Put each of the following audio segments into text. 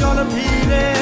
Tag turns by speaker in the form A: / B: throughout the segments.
A: চল ফিরে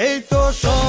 A: এই তো সব